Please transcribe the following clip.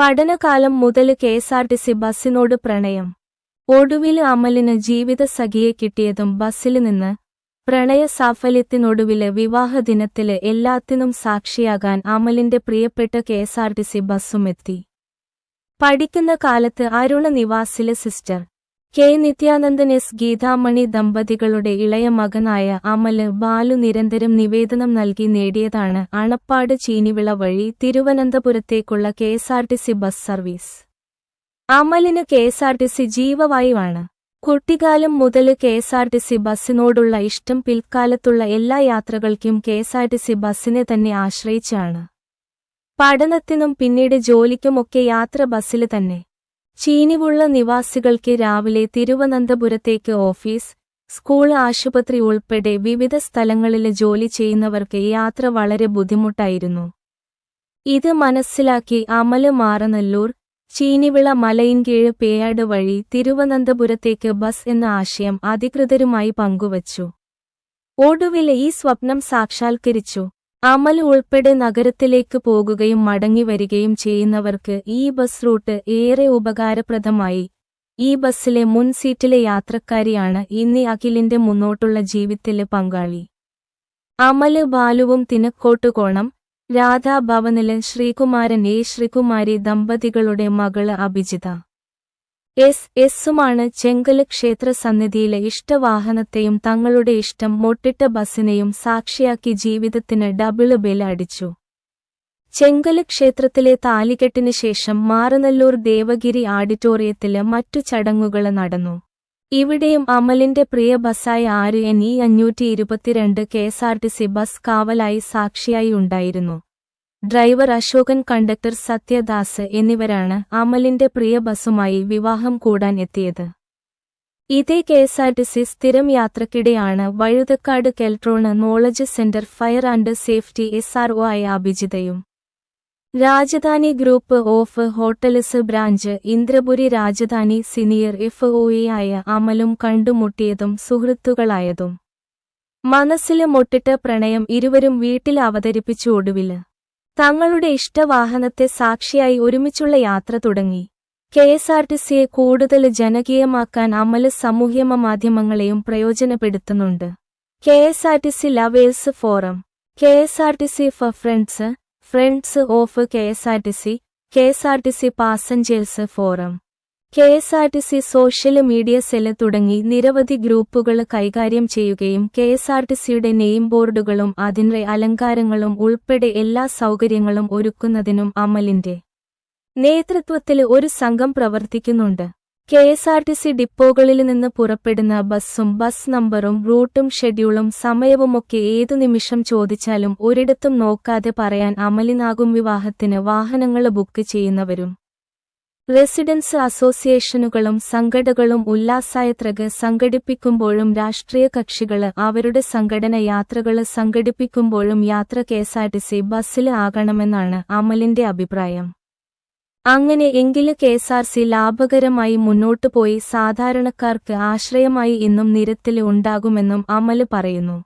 പഠനകാലം മുതൽ കെഎസ്ആർടിസി ബസ്സിനോട് പ്രണയം. ഒടുവിൽ അമലിന് ജീവിത സഖിയെ കിട്ടിയതും ബസ്സിൽ നിന്ന് പ്രണയ സാഫല്യത്തിനൊടുവിൽ വിവാഹ ദിനത്തിൽ എല്ലാത്തിനും സാക്ഷിയാകാൻ അമലിന്റെ പ്രിയപ്പെട്ട കെഎസ്ആർടിസി ബസ്സുമെത്തി പഠിക്കുന്ന കാലത്ത് Aruna നിവാസിലെ sister K. Nithyanandan S. Geethamani ദമ്പതികളുടെ ഇളയ മകനായ അമൽ ബാലു നിരന്തരം നിവേദനം നൽകി നേടിയതാണ് അണപ്പാട് ചീനിവിള വഴി തിരുവനന്തപുരത്തേക്കുള്ള കെഎസ്ആർടിസി ബസ് സർവീസ്. അമലിന് കെഎസ്ആർടിസി ജീവവായുവാണ്. കുട്ടിക്കാലം മുതൽ K. S. R. T. C. ബസ്സിനോടുള്ള ഇഷ്ടം പിൽക്കാലത്തുള്ള എല്ലാ യാത്രകൾക്കും K. S. R. T. C. ബസ്സിനെ തന്നെ ആശ്രയിച്ചാണ്. പഠനത്തിനും പിന്നീട് ജോലിക്കുമൊക്കെ യാത്ര ബസ്സിൽ തന്നെ. ചീനിവുള്ള നിവാസികൾക്ക് രാവിലെ തിരുവനന്തപുരത്തേക്ക് ഓഫീസ് സ്കൂൾ ആശുപത്രി ഉൾപ്പെടെ വിവിധ സ്ഥലങ്ങളിൽ ജോലി ചെയ്യുന്നവർക്ക് യാത്ര വളരെ ബുദ്ധിമുട്ടായിരുന്നു. ഇത് മനസ്സിലാക്കി അമൽ മാറനല്ലൂർ ചീനിവിള മലയിൻകീഴ് പേയാട് വഴി തിരുവനന്തപുരത്തേക്ക് ബസ് എന്ന ആശയം അധികൃതരുമായി പങ്കുവച്ചു. ഒടുവിൽ ഈ സ്വപ്നം സാക്ഷാത്കരിച്ചു. അമൽ ഉൾപ്പെടെ നഗരത്തിലേക്ക് പോകുകയും മടങ്ങിവരികയും ചെയ്യുന്നവർക്ക് ഈ ബസ് റൂട്ട് ഏറെ ഉപകാരപ്രദമായി. ഈ ബസ്സിലെ മുൻ സീറ്റിലെ യാത്രക്കാരിയാണ് ഇന്ന് അഖിലിന്റെ മുന്നോട്ടുള്ള ജീവിതത്തിലെ പങ്കാളി. അമൽ ബാലുവും തിനക്കോട്ടുകോണം രാധാഭവനിലെ ശ്രീകുമാരൻ എ ശ്രീകുമാരി ദമ്പതികളുടെ മകൾ അഭിജിത. എസ് എസുമാണ് ചെങ്കൽ ക്ഷേത്ര സന്നിധിയിലെ ഇഷ്ടവാഹനത്തെയും തങ്ങളുടെ ഇഷ്ടം മൊട്ടിട്ട ബസിനെയും സാക്ഷിയാക്കി ജീവിതത്തിന് ഡബിൾ ബെൽ അടിച്ചു. ചെങ്കൽ ക്ഷേത്രത്തിലെ താലികെട്ടിന് ശേഷം മാറനല്ലൂർ ദേവഗിരി ഓഡിറ്റോറിയത്തിൽ മറ്റു ചടങ്ങുകൾ നടന്നു. ഇവിടെയും അമലിന്റെ പ്രിയ ബസ്സായ ആര് എൻ ഇ അഞ്ഞൂറ്റി ഇരുപത്തിരണ്ട് K S R T C bus കാവലായി സാക്ഷിയായി ഉണ്ടായിരുന്നു. ഡ്രൈവർ അശോകൻ കണ്ടക്ടർ സത്യദാസ് എന്നിവരാണ് അമലിന്റെ പ്രിയ ബസ്സുമായി വിവാഹം കൂടാൻ എത്തിയത്. ഇതേ കെഎസ്ആർടിസി സ്ഥിരം യാത്രക്കിടെയാണ് Vazhuthacaud Keltron knowledge centre fire and safety S R O ആയ അഭിജിതയും. Rajadhani group of hotels branch Indrapuri Rajadhani senior F O ആയ അമലും കണ്ടുമുട്ടിയതും സുഹൃത്തുക്കളായതും. മനസ്സിൽ മൊട്ടിട്ട പ്രണയം ഇരുവരും വീട്ടിൽ അവതരിപ്പിച്ചു ഒടുവിൽ തങ്ങളുടെ ഇഷ്ടവാഹനത്തെ സാക്ഷിയായി ഒരുമിച്ചുള്ള യാത്ര തുടങ്ങി. കെ എസ് ആർ ടി സിയെ കൂടുതൽ ജനകീയമാക്കാൻ അമൽ സാമൂഹ്യ മാധ്യമങ്ങളെയും പ്രയോജനപ്പെടുത്തുന്നുണ്ട്. K S R T C lovers forum. K S R T C for friends. Friends of K S R T C. K S R T C passengers forum. KSRTC social media cell തുടങ്ങി നിരവധി ഗ്രൂപ്പുകൾ കൈകാര്യം ചെയ്യുകയും K S R T സിയുടെ name ബോർഡുകളും അതിന്റെ അലങ്കാരങ്ങളും ഉൾപ്പെടെ എല്ലാ സൗകര്യങ്ങളും ഒരുക്കുന്നതിനും അമലിന്റെ നേതൃത്വത്തിൽ ഒരു സംഘം പ്രവർത്തിക്കുന്നുണ്ട്. K S R T C ഡിപ്പോകളിൽ നിന്ന് പുറപ്പെടുന്ന ബസ്സും ബസ് നമ്പറും റൂട്ടും ഷെഡ്യൂളും സമയവുമൊക്കെ ഏതു നിമിഷം ചോദിച്ചാലും ഒരിടത്തും നോക്കാതെ പറയാൻ അമലിനാകും വിവാഹത്തിന് വാഹനങ്ങൾ ബുക്ക് ചെയ്യുന്നവരും. റെസിഡൻസ് അസോസിയേഷനുകളും സംഘടകളും ഉല്ലാസായത്രക് സംഘടിപ്പിക്കുമ്പോഴും രാഷ്ട്രീയ കക്ഷികൾ അവരുടെ സംഘടന യാത്രകൾ സംഘടിപ്പിക്കുമ്പോഴും യാത്ര കെഎസ്ആർടിസി ബസ്സിൽ ആകണമെന്നാണ് അമലിന്റെ അഭിപ്രായം. അങ്ങനെ എങ്കിൽ കെഎസ്ആർസി ലാഭകരമായി മുന്നോട്ടുപോയി സാധാരണക്കാർക്ക് ആശ്രയമായി ഇന്നും നിരത്തിൽ ഉണ്ടാകുമെന്നും അമൽ പറയുന്നു.